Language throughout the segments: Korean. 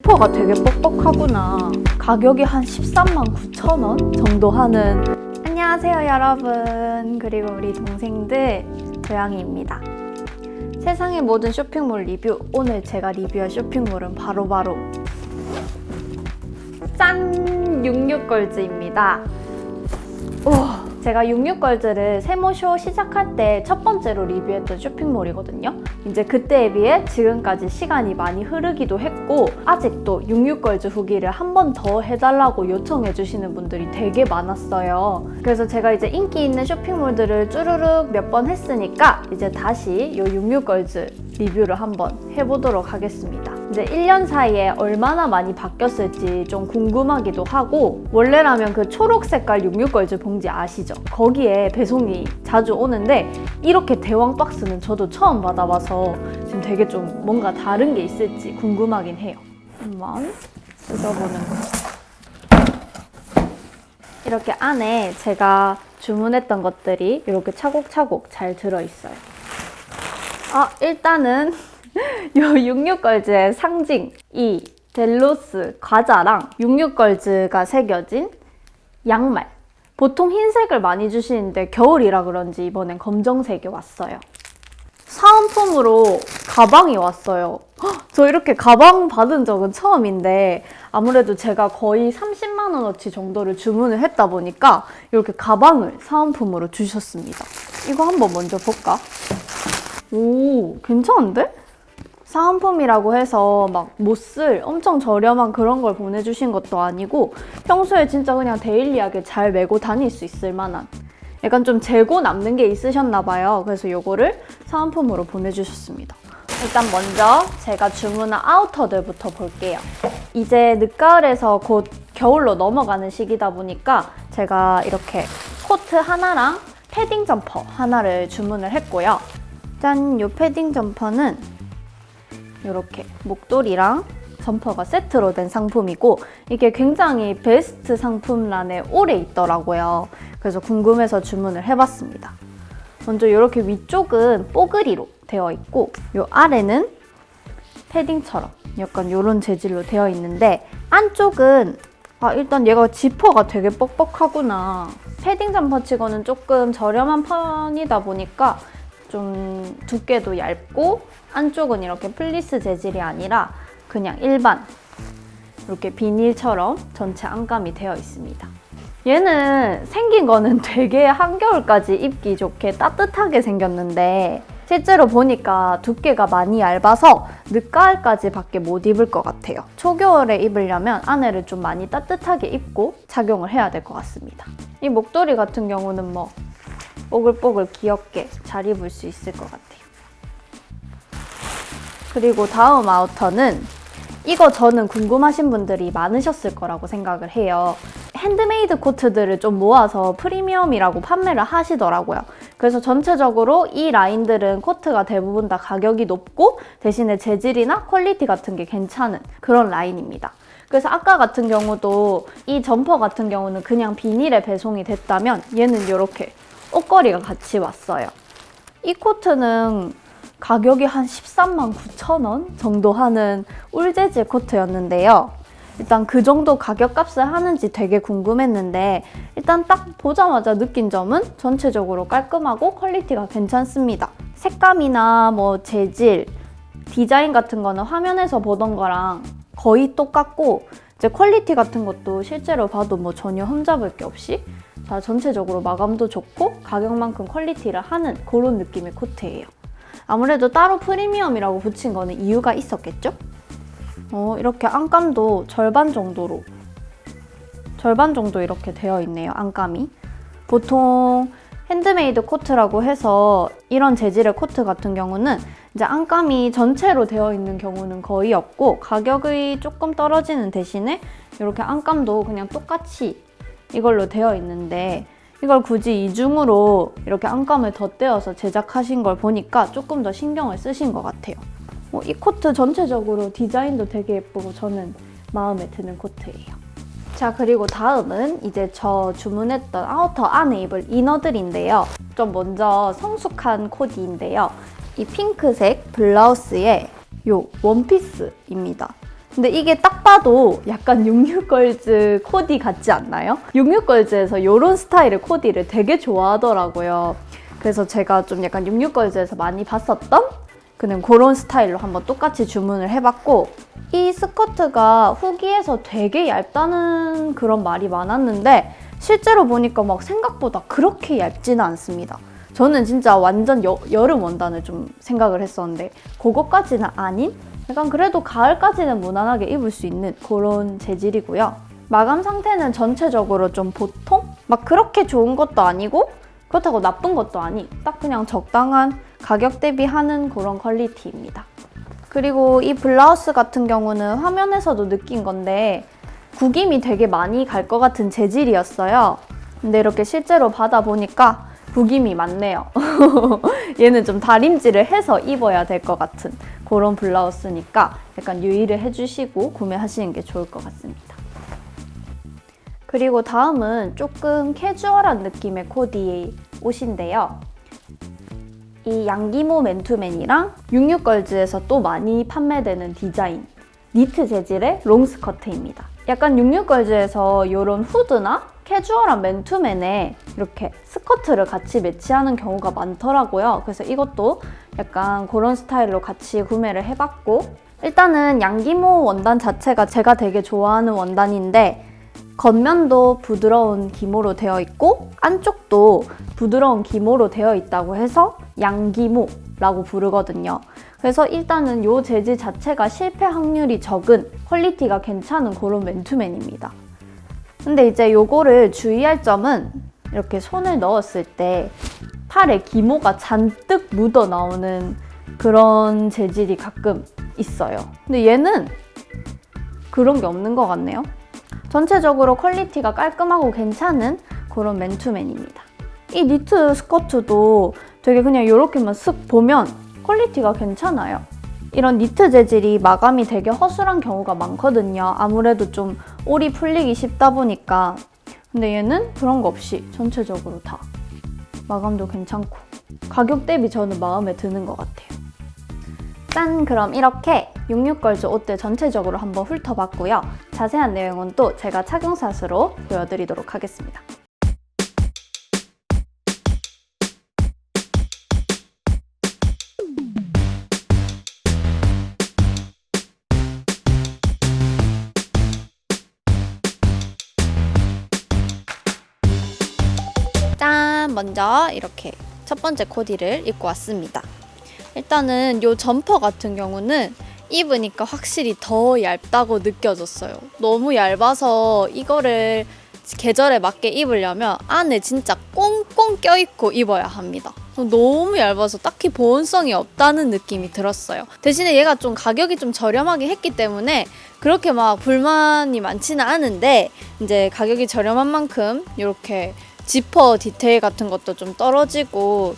지퍼가 되게 뻑뻑하구나. 가격이 한 13만 9천 원 정도 하는. 안녕하세요, 여러분. 그리고 우리 동생들 조양이입니다. 세상의 모든 쇼핑몰 리뷰. 오늘 제가 리뷰할 쇼핑몰은 바로바로 짠! 66걸즈입니다. 제가 66걸즈를 세모쇼 시작할 때 첫 번째로 리뷰했던 쇼핑몰이거든요. 이제 그때에 비해 지금까지 시간이 많이 흐르기도 했고 아직도 66걸즈 후기를 한 번 더 해달라고 요청해 주시는 분들이 되게 많았어요. 그래서 제가 이제 인기 있는 쇼핑몰들을 쭈루룩 몇번 했으니까 이제 다시 이 66걸즈 리뷰를 한번 해보도록 하겠습니다. 이제 1년 사이에 얼마나 많이 바뀌었을지 좀 궁금하기도 하고 원래라면 그 초록 색깔 66걸즈 봉지 아시죠? 거기에 배송이 자주 오는데 이렇게 대왕 박스는 저도 처음 받아봐서 지금 되게 좀 뭔가 다른 게 있을지 궁금하긴 해요. 한번 뜯어보는 거. 이렇게 안에 제가 주문했던 것들이 이렇게 차곡차곡 잘 들어있어요. 아, 일단은 요 66걸즈의 상징 이 델로스 과자랑 66걸즈가 새겨진 양말. 보통 흰색을 많이 주시는데 겨울이라 그런지 이번엔 검정색이 왔어요. 사은품으로 가방이 왔어요. 헉, 저 이렇게 가방 받은 적은 처음인데 아무래도 제가 거의 30만 원어치 정도를 주문을 했다 보니까 이렇게 가방을 사은품으로 주셨습니다. 이거 한번 먼저 볼까? 오 괜찮은데? 사은품이라고 해서 막 못 쓸 엄청 저렴한 그런 걸 보내주신 것도 아니고 평소에 진짜 그냥 데일리하게 잘 메고 다닐 수 있을 만한 약간 좀 재고 남는 게 있으셨나 봐요. 그래서 요거를 사은품으로 보내주셨습니다. 일단 먼저 제가 주문한 아우터들부터 볼게요. 이제 늦가을에서 곧 겨울로 넘어가는 시기다 보니까 제가 이렇게 코트 하나랑 패딩 점퍼 하나를 주문을 했고요. 짠! 요 패딩 점퍼는 이렇게 목도리랑 점퍼가 세트로 된 상품이고 이게 굉장히 베스트 상품란에 오래 있더라고요. 그래서 궁금해서 주문을 해봤습니다. 먼저 이렇게 위쪽은 뽀글이로 되어 있고 이 아래는 패딩처럼 약간 이런 재질로 되어 있는데 안쪽은 아 일단 얘가 지퍼가 되게 뻑뻑하구나. 패딩 점퍼치고는 조금 저렴한 편이다 보니까 좀 두께도 얇고 안쪽은 이렇게 플리스 재질이 아니라 그냥 일반 이렇게 비닐처럼 전체 안감이 되어 있습니다. 얘는 생긴 거는 되게 한겨울까지 입기 좋게 따뜻하게 생겼는데 실제로 보니까 두께가 많이 얇아서 늦가을까지 밖에 못 입을 것 같아요. 초겨울에 입으려면 안에를 좀 많이 따뜻하게 입고 착용을 해야 될 것 같습니다. 이 목도리 같은 경우는 뭐 뽀글뽀글 귀엽게 잘 입을 수 있을 것 같아요. 그리고 다음 아우터는 이거 저는 궁금하신 분들이 많으셨을 거라고 생각을 해요. 핸드메이드 코트들을 좀 모아서 프리미엄이라고 판매를 하시더라고요. 그래서 전체적으로 이 라인들은 코트가 대부분 다 가격이 높고 대신에 재질이나 퀄리티 같은 게 괜찮은 그런 라인입니다. 그래서 아까 같은 경우도 이 점퍼 같은 경우는 그냥 비닐에 배송이 됐다면 얘는 이렇게 옷걸이가 같이 왔어요. 이 코트는 가격이 한 13만 9천 원 정도 하는 울재질 코트였는데요. 일단 그 정도 가격값을 하는지 되게 궁금했는데 일단 딱 보자마자 느낀 점은 전체적으로 깔끔하고 퀄리티가 괜찮습니다. 색감이나 뭐 재질, 디자인 같은 거는 화면에서 보던 거랑 거의 똑같고 이제 퀄리티 같은 것도 실제로 봐도 뭐 전혀 흠잡을 게 없이 자 전체적으로 마감도 좋고 가격만큼 퀄리티를 하는 그런 느낌의 코트예요. 아무래도 따로 프리미엄이라고 붙인 거는 이유가 있었겠죠? 어, 이렇게 안감도 절반 정도로 절반 정도 이렇게 되어 있네요, 안감이. 보통 핸드메이드 코트라고 해서 이런 재질의 코트 같은 경우는 이제 안감이 전체로 되어 있는 경우는 거의 없고 가격이 조금 떨어지는 대신에 이렇게 안감도 그냥 똑같이 이걸로 되어 있는데 이걸 굳이 이중으로 이렇게 안감을 덧대어서 제작하신 걸 보니까 조금 더 신경을 쓰신 것 같아요. 어, 이 코트 전체적으로 디자인도 되게 예쁘고 저는 마음에 드는 코트예요. 자 그리고 다음은 이제 저 주문했던 아우터 안에 입을 이너들인데요. 좀 먼저 성숙한 코디인데요. 이 핑크색 블라우스에 요 원피스입니다. 근데 이게 딱 봐도 약간 66걸즈 코디 같지 않나요? 66걸즈에서 이런 스타일의 코디를 되게 좋아하더라고요. 그래서 제가 좀 약간 66걸즈에서 많이 봤었던 그냥 그런 스타일로 한번 똑같이 주문을 해봤고 이 스커트가 후기에서 되게 얇다는 그런 말이 많았는데 실제로 보니까 막 생각보다 그렇게 얇지는 않습니다. 저는 진짜 완전 여, 여름 원단을 좀 생각을 했었는데 그것까지는 아닌 약간 그래도 가을까지는 무난하게 입을 수 있는 그런 재질이고요. 마감 상태는 전체적으로 좀 보통? 막 그렇게 좋은 것도 아니고 그렇다고 나쁜 것도 아니 딱 그냥 적당한 가격 대비하는 그런 퀄리티입니다. 그리고 이 블라우스 같은 경우는 화면에서도 느낀 건데 구김이 되게 많이 갈 것 같은 재질이었어요. 근데 이렇게 실제로 받아보니까 구김이 많네요. 얘는 좀 다림질을 해서 입어야 될 것 같은 그런 블라우스니까 약간 유의를 해주시고 구매하시는 게 좋을 것 같습니다. 그리고 다음은 조금 캐주얼한 느낌의 코디 옷인데요. 이 양기모 맨투맨이랑 66걸즈에서 또 많이 판매되는 디자인 니트 재질의 롱스커트입니다. 약간 66걸즈에서 이런 후드나 캐주얼한 맨투맨에 이렇게 스커트를 같이 매치하는 경우가 많더라고요. 그래서 이것도 약간 그런 스타일로 같이 구매를 해봤고 일단은 양기모 원단 자체가 제가 되게 좋아하는 원단인데 겉면도 부드러운 기모로 되어 있고 안쪽도 부드러운 기모로 되어 있다고 해서 양기모라고 부르거든요. 그래서 일단은 이 재질 자체가 실패 확률이 적은 퀄리티가 괜찮은 그런 맨투맨입니다. 근데 이제 요거를 주의할 점은 이렇게 손을 넣었을 때 팔에 기모가 잔뜩 묻어 나오는 그런 재질이 가끔 있어요. 근데 얘는 그런 게 없는 것 같네요. 전체적으로 퀄리티가 깔끔하고 괜찮은 그런 맨투맨입니다. 이 니트 스커트도 되게 그냥 이렇게만 쓱 보면 퀄리티가 괜찮아요. 이런 니트 재질이 마감이 되게 허술한 경우가 많거든요. 아무래도 좀 올이 풀리기 쉽다 보니까. 근데 얘는 그런 거 없이 전체적으로 다 마감도 괜찮고 가격 대비 저는 마음에 드는 것 같아요. 짠! 그럼 이렇게 66걸즈 옷들 전체적으로 한번 훑어봤고요. 자세한 내용은 또 제가 착용샷으로 보여드리도록 하겠습니다. 먼저 이렇게 첫 번째 코디를 입고 왔습니다. 일단은 이 점퍼 같은 경우는 입으니까 확실히 더 얇다고 느껴졌어요. 너무 얇아서 이거를 계절에 맞게 입으려면 안에 진짜 꽁꽁 껴입고 입어야 합니다. 너무 얇아서 딱히 보온성이 없다는 느낌이 들었어요. 대신에 얘가 좀 가격이 좀 저렴하게 했기 때문에 그렇게 막 불만이 많지는 않은데 이제 가격이 저렴한 만큼 이렇게 지퍼 디테일 같은 것도 좀 떨어지고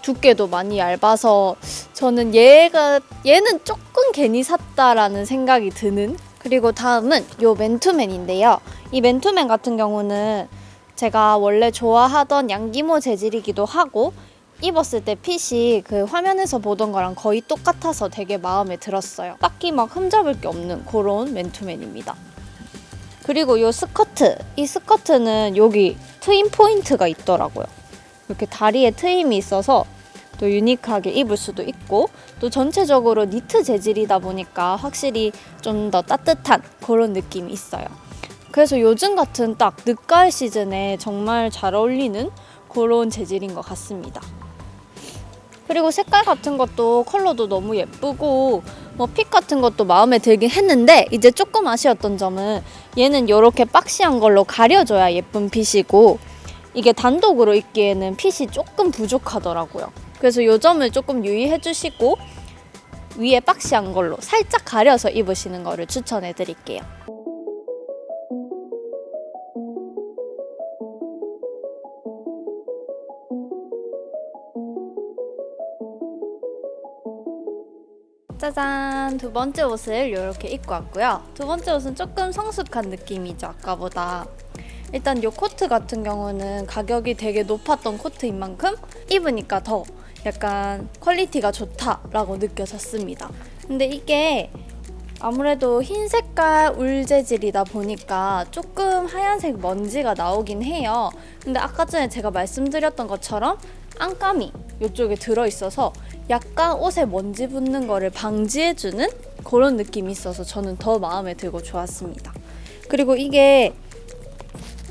두께도 많이 얇아서 저는 얘가 얘는 조금 괜히 샀다라는 생각이 드는 그리고 다음은 요 맨투맨인데요. 이 맨투맨 같은 경우는 제가 원래 좋아하던 양기모 재질이기도 하고 입었을 때 핏이 그 화면에서 보던 거랑 거의 똑같아서 되게 마음에 들었어요. 딱히 막 흠잡을 게 없는 그런 맨투맨입니다. 그리고 요 스커트, 이 스커트는 여기 트임 포인트가 있더라고요. 이렇게 다리에 트임이 있어서 또 유니크하게 입을 수도 있고 또 전체적으로 니트 재질이다 보니까 확실히 좀 더 따뜻한 그런 느낌이 있어요. 그래서 요즘 같은 딱 늦가을 시즌에 정말 잘 어울리는 그런 재질인 것 같습니다. 그리고 색깔 같은 것도 컬러도 너무 예쁘고 뭐핏 같은 것도 마음에 들긴 했는데 이제 조금 아쉬웠던 점은 얘는 이렇게 박시한 걸로 가려줘야 예쁜 핏이고 이게 단독으로 입기에는 핏이 조금 부족하더라고요. 그래서 이 점을 조금 유의해 주시고 위에 박시한 걸로 살짝 가려서 입으시는 거를 추천해 드릴게요. 짜잔. 두 번째 옷을 이렇게 입고 왔고요. 두 번째 옷은 조금 성숙한 느낌이죠 아까보다. 일단 이 코트 같은 경우는 가격이 되게 높았던 코트인 만큼 입으니까 더 약간 퀄리티가 좋다라고 느껴졌습니다. 근데 이게 아무래도 흰 색깔 울 재질이다 보니까 조금 하얀색 먼지가 나오긴 해요. 근데 아까 전에 제가 말씀드렸던 것처럼 안감이 이쪽에 들어있어서 약간 옷에 먼지 붙는 거를 방지해주는 그런 느낌이 있어서 저는 더 마음에 들고 좋았습니다. 그리고 이게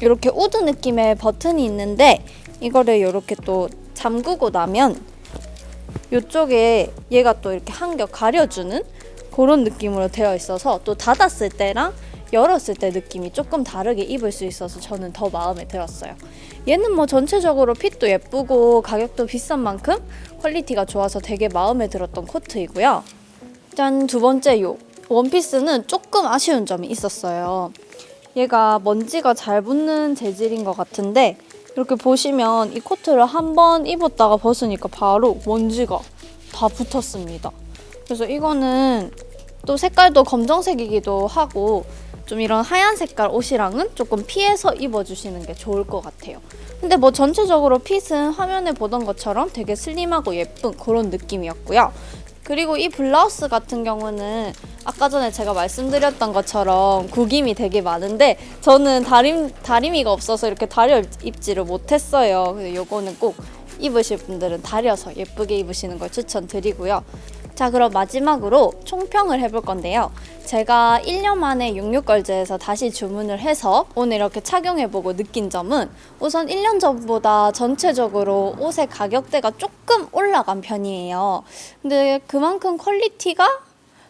이렇게 우드 느낌의 버튼이 있는데 이거를 이렇게 또 잠그고 나면 이쪽에 얘가 또 이렇게 한 겹 가려주는 그런 느낌으로 되어 있어서 또 닫았을 때랑 열었을 때 느낌이 조금 다르게 입을 수 있어서 저는 더 마음에 들었어요. 얘는 뭐 전체적으로 핏도 예쁘고 가격도 비싼 만큼 퀄리티가 좋아서 되게 마음에 들었던 코트이고요. 짠 두 번째 요 원피스는 조금 아쉬운 점이 있었어요. 얘가 먼지가 잘 붙는 재질인 것 같은데 이렇게 보시면 이 코트를 한 번 입었다가 벗으니까 바로 먼지가 다 붙었습니다. 그래서 이거는 또 색깔도 검정색이기도 하고 좀 이런 하얀 색깔 옷이랑은 조금 피해서 입어주시는 게 좋을 것 같아요. 근데 뭐 전체적으로 핏은 화면에 보던 것처럼 되게 슬림하고 예쁜 그런 느낌이었고요. 그리고 이 블라우스 같은 경우는 아까 전에 제가 말씀드렸던 것처럼 구김이 되게 많은데 저는 다림 다리미가 없어서 이렇게 다려 입지를 못했어요. 근데 요거는 꼭 입으실 분들은 다려서 예쁘게 입으시는 걸 추천드리고요. 자 그럼 마지막으로 총평을 해볼 건데요. 제가 1년 만에 66걸즈에서 다시 주문을 해서 오늘 이렇게 착용해보고 느낀 점은 우선 1년 전보다 전체적으로 옷의 가격대가 조금 올라간 편이에요. 근데 그만큼 퀄리티가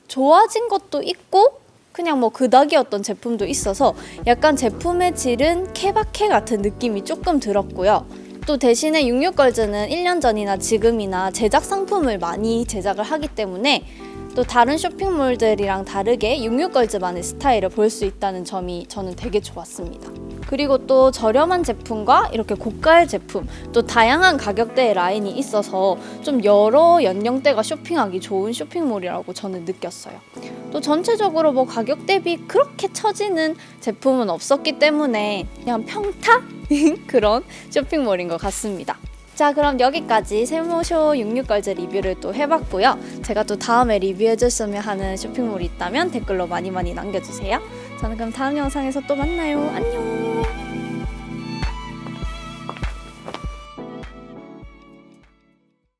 좋아진 것도 있고 그냥 뭐 그닥이었던 제품도 있어서 약간 제품의 질은 케바케 같은 느낌이 조금 들었고요. 또 대신에 66걸즈는 1년 전이나 지금이나 제작 상품을 많이 제작을 하기 때문에 또 다른 쇼핑몰들이랑 다르게 66걸즈만의 스타일을 볼 수 있다는 점이 저는 되게 좋았습니다. 그리고 또 저렴한 제품과 이렇게 고가의 제품, 또 다양한 가격대의 라인이 있어서 좀 여러 연령대가 쇼핑하기 좋은 쇼핑몰이라고 저는 느꼈어요. 또 전체적으로 뭐 가격 대비 그렇게 처지는 제품은 없었기 때문에 그냥 평타? 그런 쇼핑몰인 것 같습니다. 자 그럼 여기까지 세모쇼 66걸즈 리뷰를 또 해봤고요. 제가 또 다음에 리뷰해줬으면 하는 쇼핑몰이 있다면 댓글로 많이 많이 남겨주세요. 저는 그럼 다음 영상에서 또 만나요. 안녕